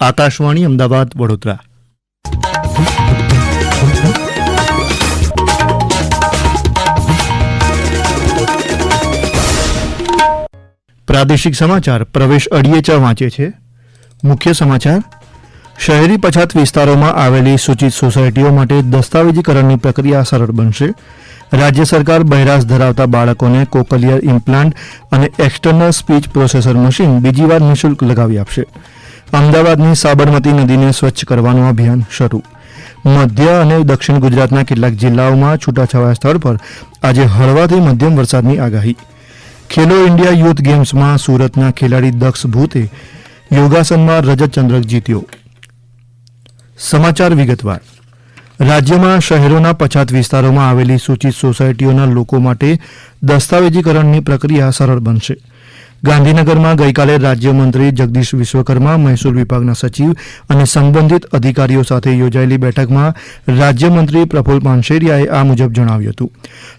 આકાશવાણી અમદાવાદ, વડોદરા. પ્રાદેશિક સમાચાર, પ્રવેશ અડિયેચા વાંચે છે. મુખ્ય સમાચાર, શહેરી પછાત વિસ્તારોમાં આવેલી સૂચિત સોસાયટીઓ માટે દસ્તાવેજીકરણની પ્રક્રિયા સરળ બનશે. રાજ્ય સરકાર બહેરાશ ધરાવતા બાળકોને કોકલિયર ઇમ્પ્લાન્ટ અને એક્સટર્નલ સ્પીચ પ્રોસેસર મશીન બીજીવાર નિઃશુલ્ક લગાવી આપશે. અમદાવાદની સાબરમતી નદીને સ્વચ્છ કરવાનું અભિયાન શરૂ. મધ્ય અને દક્ષિણ ગુજરાતના કેટલાક જિલ્લાઓમાં છૂટાછવાયા સ્થળ પર આજે હળવાથી મધ્યમ વરસાદની આગાહી. ખેલો ઇન્ડિયા યુથ ગેમ્સમાં સુરતના ખેલાડી દક્ષ ભૂતે યોગાસનમાં રજત ચંદ્રક જીત્યો. સમાચાર વિગતવાર. રાજ્યમાં શહેરોના પછાત વિસ્તારોમાં આવેલી સૂચિત સોસાયટીઓના લોકો માટે દસ્તાવેજીકરણની પ્રક્રિયા સરળ બનશે. ગાંધીનગરમાં ગઈકાલે રાજ્યમંત્રી જગદીશ વિશ્વકર્મા, મહેસૂલ વિભાગના સચિવ અને સંબંધિત અધિકારીઓ સાથે યોજાયેલી બેઠકમાં રાજ્યમંત્રી પ્રફુલ પાનશેરિયાએ આ મુજબ જણાવ્યું હતું.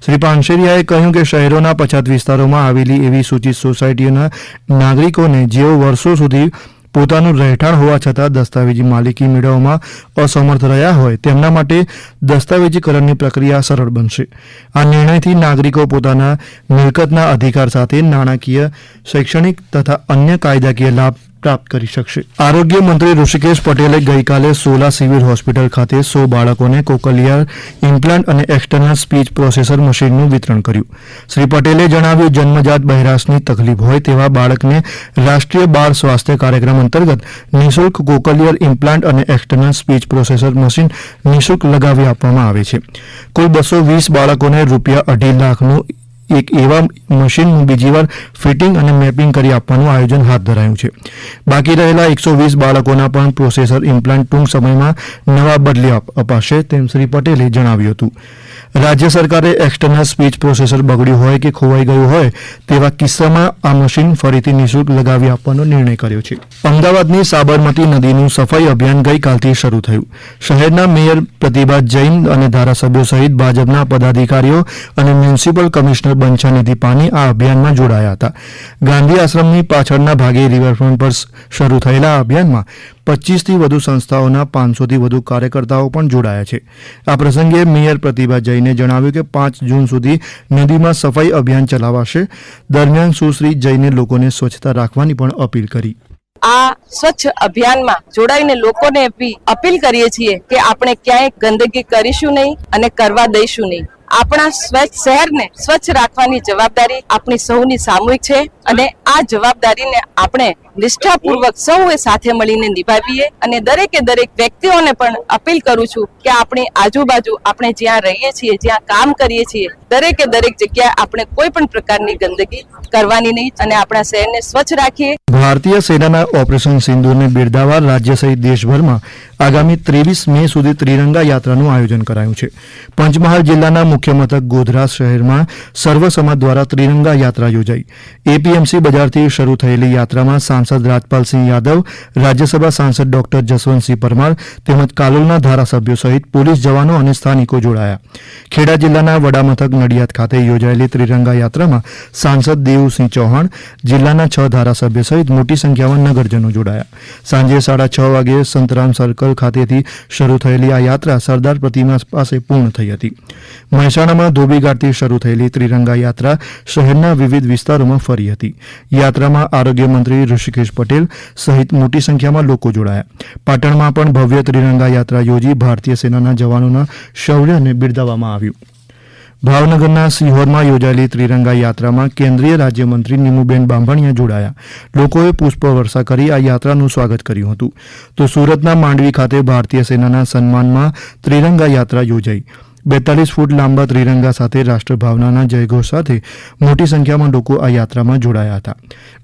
શ્રી પાનશેરિયાએ કહ્યું કે શહેરોના પછાત વિસ્તારોમાં આવેલી એવી સૂચિત સોસાયટીઓના નાગરિકોને જેઓ વર્ષો સુધી પોતાનું રહેઠાણ હોવા છતાં દસ્તાવેજી માલિકી મેળવવામાં અસમર્થ રહ્યા હોય, તેમના માટે દસ્તાવેજીકરણની પ્રક્રિયા સરળ બનશે. આ નિર્ણયથી નાગરિકો પોતાના મિલકતના અધિકાર સાથે નાણાકીય, શૈક્ષણિક તથા અન્ય કાયદાકીય લાભ પ્રાપ્ત કરી શકશે. આરોગ્ય મંત્રી ઋષિકેશ પટેલે ગઈકાલે સોલા સિવિલ હોસ્પિટલ ખાતે સો બાળકોને કોકલિયર ઇમ્પ્લાન્ટ અને એક્સટર્નલ સ્પીચ પ્રોસેસર મશીનનું વિતરણ કર્યું. શ્રી પટેલે જણાવ્યું, જન્મજાત બહેરાશની તકલીફ હોય તેવા બાળકને રાષ્ટ્રીય બાળ સ્વાસ્થ્ય કાર્યક્રમ અંતર્ગત નિઃશુલ્ક કોકલિયર ઇમ્પ્લાન્ટ અને એક્સટર્નલ સ્પીચ પ્રોસેસર મશીન નિઃશુલ્ક લગાવી આપવામાં આવે છે. કુલ બસો વીસ બાળકોને રૂપિયા અઢી લાખનું એક એવા મશીનનું બીજી વાર ફિટિંગ અને મેપિંગ કરી આપવાનું આયોજન હાથ ધરાયું છે. બાકી રહેલા એકસો વીસ બાળકોના પણ પ્રોસેસર ઇમ્પ્લાન્ટ ટૂંક સમયમાં નવા બદલી અપાશે તેમ શ્રી પટેલે જણાવ્યું હતું. રાજ્ય સરકારે એક્સટર્નલ સ્પીચ પ્રોસેસર બગડ્યું હોય કે ખોવાઈ ગયું હોય તેવા કિસ્સામાં આ મશીન ફરીથી નિઃશુલ્ક લગાવી આપવાનો નિર્ણય કર્યો છે. અમદાવાદની સાબરમતી નદીનું સફાઈ અભિયાન ગઈકાલથી શરૂ થયું. શહેરના મેયર પ્રતિભા જૈન અને ધારાસભ્યો સહિત ભાજપના પદાધિકારીઓ અને મ્યુનિસિપલ કમિશનર બંછાનિધિ પાની આ અભિયાનમાં જોડાયા હતા. ગાંધી આશ્રમની પાછળના ભાગે રિવરફ્રન્ટ પર શરૂ થયેલા આ અભિયાનમાં પચીસથી વધુ સંસ્થાઓના પાંચસોથી વધુ કાર્યકર્તાઓ પણ જોડાયા છે. આ પ્રસંગે મેયર પ્રતિભા જૈને જણાવ્યું કે પાંચ જૂન સુધી નદીમાં સફાઈ અભિયાન ચલાવાશે. દરમિયાન સુશ્રી જૈને લોકોને સ્વચ્છતા રાખવાની પણ અપીલ કરી. આ સ્વચ્છ અભિયાનમાં જોડાઈને લોકોને અપીલ કરીએ છીએ કે આપણે ક્યાંય ગંદકી કરીશું નહીં અને કરવા દઈશું નહીં. આપણા સ્વચ્છ શહેરને સ્વચ્છ રાખવાની જવાબદારી આપણી સૌની સામૂહિક છે અને આ જવાબદારીને આપણે નિષ્ઠાપૂર્વક સૌએ સાથે મળીને નિભાવીએ અને દરેકે દરેક વ્યક્તિઓને પણ અપીલ કરું છું કે આપણી આજુબાજુ આપણે જ્યાં રહીએ છીએ, જ્યાં કામ કરીએ છીએ, દરેકે દરેક જગ્યાએ આપણે કોઈ પણ પ્રકારની ગંદકી કરવાની નહીં અને આપણા શહેરને સ્વચ્છ રાખીએ. ભારતીય સેનાના ઓપરેશન સિંધુને બિરદાવવા રાજ્ય સહિત દેશભરમાં આગામી ત્રેવીસ મે સુધી ત્રિરંગા યાત્રાનું આયોજન કરાયું છે. પંચમહાલ જિલ્લાના મુખ્ય મથક ગોધરા શહેરમાં સર્વ સમાજ દ્વારા ત્રિરંગા યાત્રા યોજાઈ. એપીએમસી બજારથી શરૂ થયેલી યાત્રામાં સાંસદ રાજપાલસિંહ યાદવ, રાજ્યસભા સાંસદ ડોક્ટર જસવંતસિંહ પરમાર તેમજ કાલોલના ધારાસભ્યો સહિત પોલીસ જવાનો અને સ્થાનિકો જોડાયા. ખેડા જિલ્લાના વડામથક નડિયાદ ખાતે યોજાયેલી ત્રિરંગા યાત્રામાં સાંસદ દેવુસિંહ ચૌહાણ, જિલ્લાના છ ધારાસભ્ય સહિત મોટી સંખ્યામાં નગરજનો જોડાયા. સાંજે સાડા છ વાગે સંતરામ સર્કલ ખાતેથી શરૂ થયેલી આ યાત્રા સરદાર પ્રતિમા પાસે પૂર્ણ થઈ હતી. મહેસાણામાં ધોબીઘાટથી શરૂ થયેલી ત્રિરંગા યાત્રા શહેરના વિવિધ વિસ્તારોમાં ફરી હતી. યાત્રામાં આરોગ્ય મંત્રી ઋષિકેશ પટેલ સહિત મોટી સંખ્યામાં લોકો જોડાયા. પાટણમાં પણ ભવ્ય ત્રિરંગા યાત્રા યોજી ભારતીય સેનાના જવાનોના શૌર્યને બિરદાવવામાં આવ્યું. ભાવનગરના સિહોરમાં યોજાયેલી ત્રિરંગા યાત્રામાં કેન્દ્રીય રાજ્યમંત્રી નીમુબેન બાંભણિયા જોડાયા. લોકોએ પુષ્પવર્ષા કરી આ યાત્રાનું સ્વાગત કર્યું હતું. તો સુરતના માંડવી ખાતે ભારતીય સેનાના સન્માનમાં ત્રિરંગા યાત્રા યોજાઈ. બેતાલીસ ફૂટ લાંબા ત્રિરંગા સાથે રાષ્ટ્રભાવનાના જયઘોષ સાથે મોટી સંખ્યામાં લોકો આ યાત્રામાં જોડાયા હતા.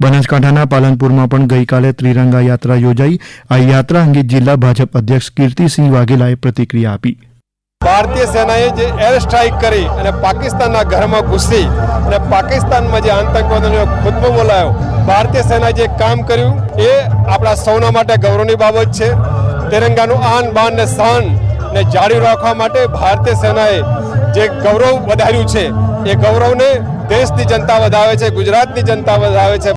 બનાસકાંઠાના પાલનપુરમાં પણ ગઈકાલે ત્રિરંગા યાત્રા યોજાઈ. આ યાત્રા અંગે જિલ્લા ભાજપ અધ્યક્ષ કીર્તિસિંહ વાઘેલાએ પ્રતિક્રિયા આપી. ભારતીય સેનાએ જે એર સ્ટ્રાઇક કરી અને પાકિસ્તાનના ઘરમાં ઘૂસી અને પાકિસ્તાનમાં જે આતંકવાદીનો ખુદબો બોલાયો, ભારતીય સેનાએ જે કામ કર્યું એ આપણા સૌના માટે ગૌરવની બાબત છે. તિરંગાનું આન બાન ને શાન ને જાળવી રાખવા માટે ભારતીય સેનાએ જે ગૌરવ વધાર્યું છે, એ ગૌરવને દેશની જનતા વધાવે છે, ગુજરાતની જનતા વધાવે છે.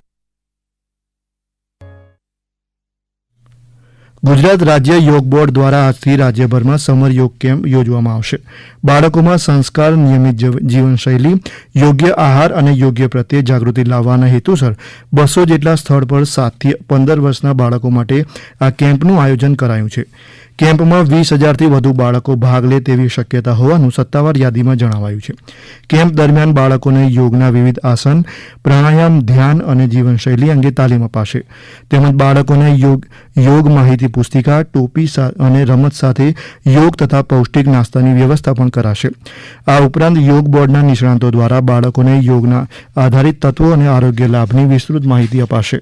ગુજરાત રાજ્ય યોગ બોર્ડ દ્વારા આજથી રાજ્યભરમાં સમર યોગ કેમ્પ યોજવામાં આવશે. બાળકોમાં સંસ્કાર, નિયમિત જીવનશૈલી, યોગ્ય આહાર અને યોગ્ય પ્રત્યે જાગૃતિ લાવવાના હેતુસર બસો જેટલા સ્થળ પર સાતથી પંદર વર્ષના બાળકો માટે આ કેમ્પનું આયોજન કરાયું છે. કેમ્પમાં વીસ હજારથી વધુ બાળકો ભાગ લે તેવી શક્યતા હોવાનું સત્તાવાર યાદીમાં જણાવાયું છે. કેમ્પ દરમિયાન બાળકોને યોગના વિવિધ આસન, પ્રાણાયામ, ધ્યાન અને જીવનશૈલી અંગે તાલીમ અપાશે. તેમજ બાળકોને યોગ યોગ માહિતી પુસ્તિકા, ટોપી અને રમત સાથે યોગ તથા પૌષ્ટિક નાસ્તાની વ્યવસ્થા પણ કરાશે. આ ઉપરાંત યોગ બોર્ડના નિષ્ણાંતો દ્વારા બાળકોને યોગના આધારિત તત્વો અને આરોગ્ય લાભની વિસ્તૃત માહિતી અપાશે.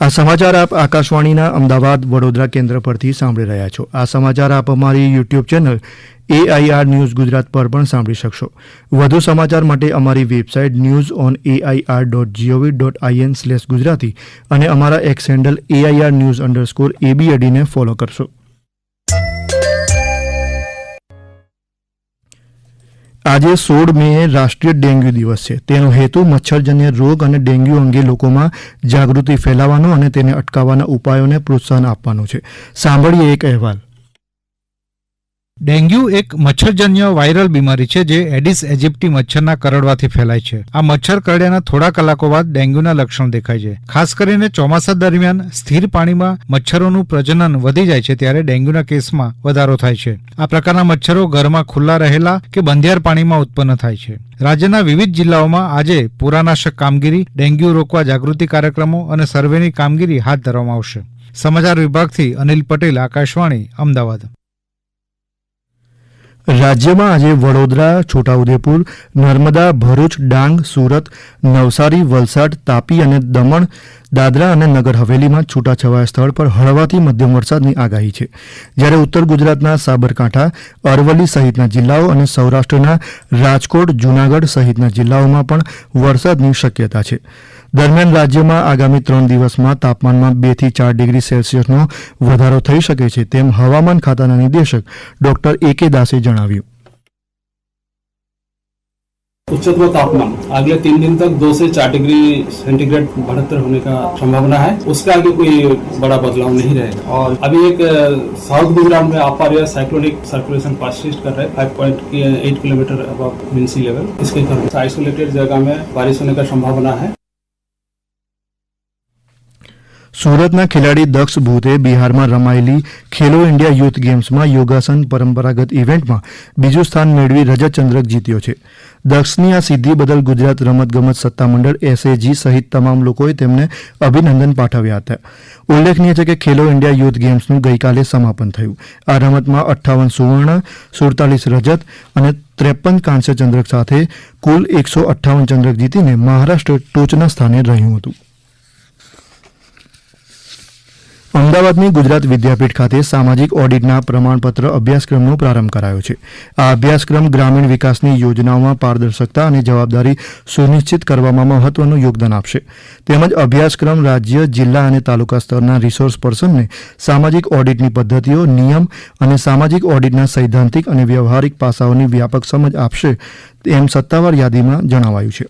આ સમાચાર આપ આકાશવાણીના અમદાવાદ વડોદરા કેન્દ્ર પરથી સાંભળી રહ્યા છો. આ સમાચાર આપ અમારી YouTube channel AIR news Gujarat પર પણ સાંભળી શકશો. વધુ સમાચાર માટે અમારી website news on AIR dot GOV dot IN slash Gujarati અને અમારા X handle AIR news underscore એબીએડીને follow કરશો. આજે સોળ મે રાષ્ટ્રીય ડેન્ગ્યુ દિવસ છે. તેનો હેતુ મચ્છરજન્ય રોગ અને ડેન્ગ્યુ અંગે લોકોમાં જાગૃતિ ફેલાવવાનો અને તેને અટકાવવાના ઉપાયોને પ્રોત્સાહન આપવાનો છે. સાંભળીએ એક અહેવાલ. ડેન્ગ્યુ એક મચ્છરજન્ય વાયરલ બીમારી છે જે એડિસ એજિપ્ટી મચ્છરના કરડવાથી ફેલાય છે. આ મચ્છર કરડ્યાના થોડા કલાકો બાદ ડેન્ગ્યુના લક્ષણ દેખાય છે. ખાસ કરીને ચોમાસા દરમિયાન સ્થિર પાણીમાં મચ્છરોનું પ્રજનન વધી જાય છે ત્યારે ડેન્ગ્યુના કેસમાં વધારો થાય છે. આ પ્રકારના મચ્છરો ઘરમાં ખુલ્લા રહેલા કે બંધિયાર પાણીમાં ઉત્પન્ન થાય છે. રાજ્યના વિવિધ જિલ્લાઓમાં આજે પુરાનાશક કામગીરી, ડેન્ગ્યુ રોકવા જાગૃતિ કાર્યક્રમો અને સર્વેની કામગીરી હાથ ધરવામાં આવશે. સમાચાર વિભાગથી અનિલ પટેલ, આકાશવાણી, અમદાવાદ. રાજ્યમાં આજે વડોદરા, છોટાઉદેપુર, નર્મદા, ભરૂચ, ડાંગ, સુરત, નવસારી, વલસાડ, તાપી અને દમણ, દાદરા અને નગર હવેલીમાં છૂટાછવાયા સ્થળ પર હળવાથી મધ્યમ વરસાદની આગાહી છે. જ્યારે ઉત્તર ગુજરાતના સાબરકાંઠા, અરવલ્લી સહિતના જિલ્લાઓ અને સૌરાષ્ટ્રના રાજકોટ, જૂનાગઢ સહિતના જિલ્લાઓમાં પણ વરસાદની શક્યતા છે. દરમિયાન રાજ્યમાં આગામી ત્રણ દિવસમાં તાપમાનમાં બે થી ચાર ડિગ્રી સેલ્સિયસનો વધારો થઈ શકે છે તેમ હવામાન ખાતાના નિદેશક ડોક્ટર એ કે દાસે જણાવ્યું उच्चतम तापमान अगले तीन दिन तक दो से चार डिग्री सेंटीग्रेड बढ़ोत्तर होने का संभावना है उसके आगे कोई बड़ा बदलाव नहीं रहेगा और अभी एक अ, साउथ गुजरात में आप रहा साइक्लोनिक सर्कुलेशन पासिस्ट कर रहे हैं फाइव पॉइंट एट किलोमीटर अब मीन सी लेवल इसके कारण आइसोलेटेड जगह में बारिश होने का संभावना है સુરતના ખેલાડી દક્ષ ભૂતે બિહારમાં રમાયેલી ખેલો ઇન્ડિયા યુથ ગેમ્સમાં યોગાસન પરંપરાગત ઇવેન્ટમાં બીજું સ્થાન મેળવી રજત ચંદ્રક જીત્યો છે. દક્ષની આ સિદ્ધિ બદલ ગુજરાત રમતગમત સત્તામંડળ એસએજી સહિત તમામ લોકોએ તેમને અભિનંદન પાઠવ્યા હતા. ઉલ્લેખનીય છે કે ખેલો ઇન્ડિયા યુથ ગેમ્સનું ગઈકાલે સમાપન થયું. આ રમતમાં અઠ્ઠાવન સુવર્ણ, સુડતાલીસ રજત અને ત્રેપન કાંસ્ય ચંદ્રક સાથે કુલ એકસો અઠ્ઠાવન ચંદ્રક જીતીને મહારાષ્ટ્ર ટોચના સ્થાને રહ્યું હતું. અમદાવાદની ગુજરાત વિદ્યાપીઠ ખાતે સામાજિક ઓડિટના પ્રમાણપત્ર અભ્યાસક્રમનો પ્રારંભ કરાયો છે. આ અભ્યાસક્રમ ગ્રામીણ વિકાસની યોજનાઓમાં પારદર્શકતા અને જવાબદારી સુનિશ્ચિત કરવામાં મહત્વનું યોગદાન આપશે. તેમજ અભ્યાસક્રમ રાજ્ય, જિલ્લા અને તાલુકા સ્તરના રિસોર્સ પર્સનને સામાજિક ઓડિટની પદ્ધતિઓ, નિયમ અને સામાજિક ઓડિટના સૈદ્ધાંતિક અને વ્યવહારિક પાસાઓની વ્યાપક સમજ આપશે, એમ સત્તાવાર યાદીમાં જણાવાયું છે.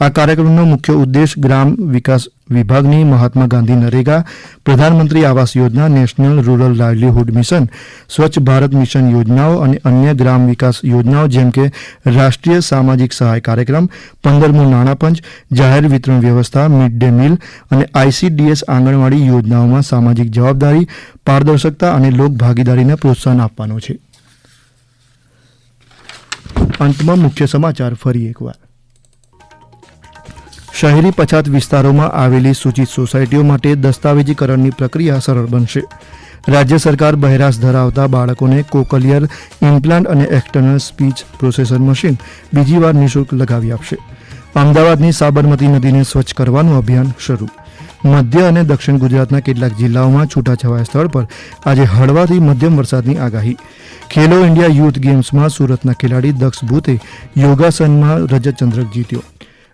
આ કાર્યક્રમનો મુખ્ય ઉદ્દેશ ગ્રામ વિકાસ વિભાગની મહાત્મા ગાંધી નરેગા, પ્રધાનમંત્રી Awas Yojana, national rural livelihood mission, સ્વચ્છ ભારત મિશન યોજનાઓ અને અન્ય ગ્રામ વિકાસ યોજનાઓ જેમ કે રાષ્ટ્રીય સામાજિક સહાય કાર્યક્રમ, પંદરમું નાણાપંચ, જાહેર વિતરણ વ્યવસ્થા, મિડ ડે મિલ અને આઈસીડીએસ આંગણવાડી યોજનાઓમાં સામાજિક જવાબદારી, પારદર્શકતા અને લોક ભાગીદારીને પ્રોત્સાહન આપવાનો છે. અંતમાં મુખ્ય સમાચાર ફરી એકવાર. શહેરી પછાત વિસ્તારોમાં આવેલી સૂચિત સોસાયટીઓ માટે દસ્તાવેજીકરણની પ્રક્રિયા સરળ બનશે. રાજ્ય સરકાર બહેરાશ ધરાવતા બાળકોને કોકલિયર ઇમ્પ્લાન્ટ અને એક્સટર્નલ સ્પીચ પ્રોસેસર મશીન બીજી વાર નિઃશુલ્ક લગાવી આપશે. અમદાવાદની સાબરમતી નદીને સ્વચ્છ કરવાનું અભિયાન શરૂ. મધ્ય અને દક્ષિણ ગુજરાતના કેટલાક જિલ્લાઓમાં છૂટાછવાયા સ્થળ પર આજે હળવાથી મધ્યમ વરસાદની આગાહી. ખેલો ઇન્ડિયા યુથ ગેમ્સમાં સુરતના ખેલાડી દક્ષ ભૂતે યોગાસનમાં રજત ચંદ્રક જીત્યો.